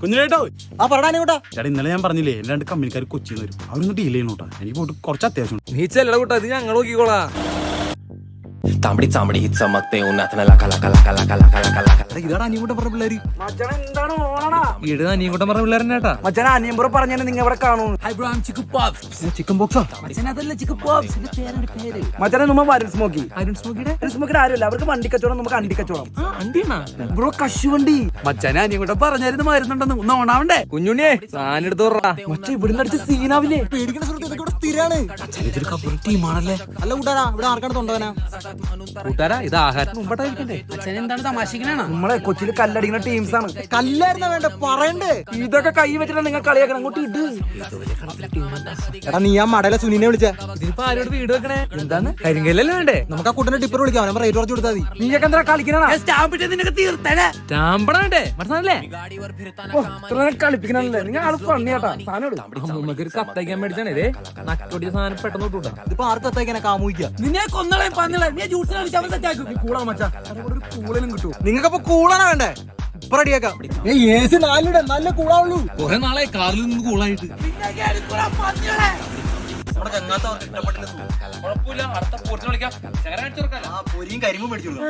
കുഞ്ഞിലേട്ടോ ആ പറഞ്ഞാ ചേട്ടാ ഇന്നലെ ഞാൻ പറഞ്ഞില്ലേ എന്റെ രണ്ട് കമ്പനിക്കാർ കൊച്ചിന്ന് വരും. അവരൊന്ന് ഡീൽ ചെയ്യണോട്ടാ എനിക്ക് പോയിട്ട് കുറച്ച് അത്യാവശ്യം നീ ചെല്ലട കൂട്ടാ ഇത് ഞങ്ങൾ നോക്കിക്കോളാ. താമ്പടി താമ്പടി ഹിറ്റ് സമത്തെ ഉന്നാത്തന ലക്ക ലക്ക ലക്ക ലക്ക ലക്ക ലക്ക. ഇതാണ് പറഞ്ഞ പിള്ളേര്. മച്ചാൻ എന്താണ് ഓണടാ? വീട് അനിയൻകുട്ടൻ പറഞ്ഞ പിള്ളേരനെ കേട്ടാ. മച്ചാൻ അനിയമ്പുറ പറഞ്ഞു നിങ്ങൾ ഇവിടെ കാണൂ. ചിക്കൻ ബോക്സാ മച്ചാനെ നമ്മൾ സ്മോക്കി സ്മോക്കിയുടെ സ്മോക്കിയുടെ ആരുമില്ല. അവർക്ക് വണ്ടി കച്ചവടം നമുക്ക് അണ്ടി കച്ചവടം. ബ്രോ കശുവണ്ടി മച്ചാനെ അനിയും പറഞ്ഞായിരുന്നു മരുന്നുണ്ടെന്ന് ഒന്ന് ഓണാവണ്ടേ? കുഞ്ഞുണ്ണിയെ സാധനം എടുത്ത് ഇവിടുന്ന് അടിച്ച സീനാവില്ലേ? പേടിക്കണ സ്ഥിരമാണ് ഇതൊക്കെ ഇവിടെ സ്ഥിരാണ്. ഇതൊരു കബർ ടീമാണല്ലേ അല്ല കൂട്ടാരാ ഇവിടെ ആർക്കാണ് തൊണ്ടവനാ കൂട്ടാരാ ഇത് ആഹാരം മുമ്പട്ടായിരിക്കണ്ടേ എന്താണ് തമാശിക്കണാണ് നമ്മളെ കൊച്ചിയിൽ കല്ലടിക്കുന്ന ടീംസ് ആണ്. കല്ലായിരുന്ന വേണ്ട? പറയണ്ടേ? ഇതൊക്കെ കൈ വെച്ചിട്ടാണ് നിങ്ങൾ കളിയാക്കണം. അങ്ങോട്ട് ഇട്. എടാ നീ ആ മടലെ സുനിനെ വിളിച്ച. ആരോട് വീട് വെക്കണേ? എന്താണ്? കരിങ്കല്ലേ വേണ്ടേ? നമുക്ക് ആ കുട്ടനെ ടിപ്പർ വിളിക്കാം. അവനെ റേറ്റ് കുറച്ച് കൊടുത്താൽ മതി. നീയൊക്കെ എന്താ കളിക്കണ മനസ്സിലല്ലേ കളിപ്പിക്കണല്ലേ? നിങ്ങൾ ആൾ പണിയാട്ടാ സാധനം ഒരു കത്തയ്ക്കാൻ മേടിച്ചാണേ നക്കൊടിയ സാധനം പെട്ടെന്ന് വിട്ടൂട്ടാ ഇതിപ്പോ ആർക്ക് എത്തായിക്കാനെ കാമുക നിന്നെ കൊന്നളെ പന്നളെ നീ സെറ്റാക്കും മച്ചാ. കൂടലും കിട്ടും നിങ്ങൾക്ക് കൂളാണ് വേണ്ടേ? ഇപ്പൊ റെഡിയാക്കാം നല്ല കൂളാവുള്ളൂ. കുറെ നാളെ കാറിൽ നിന്ന് കൂളായിട്ട്. ഇഷ്ടപ്പെട്ടില്ല അടുത്ത വിളിക്കാം. പൊരിയും കരിമ്പും മേടിച്ചോളൂ.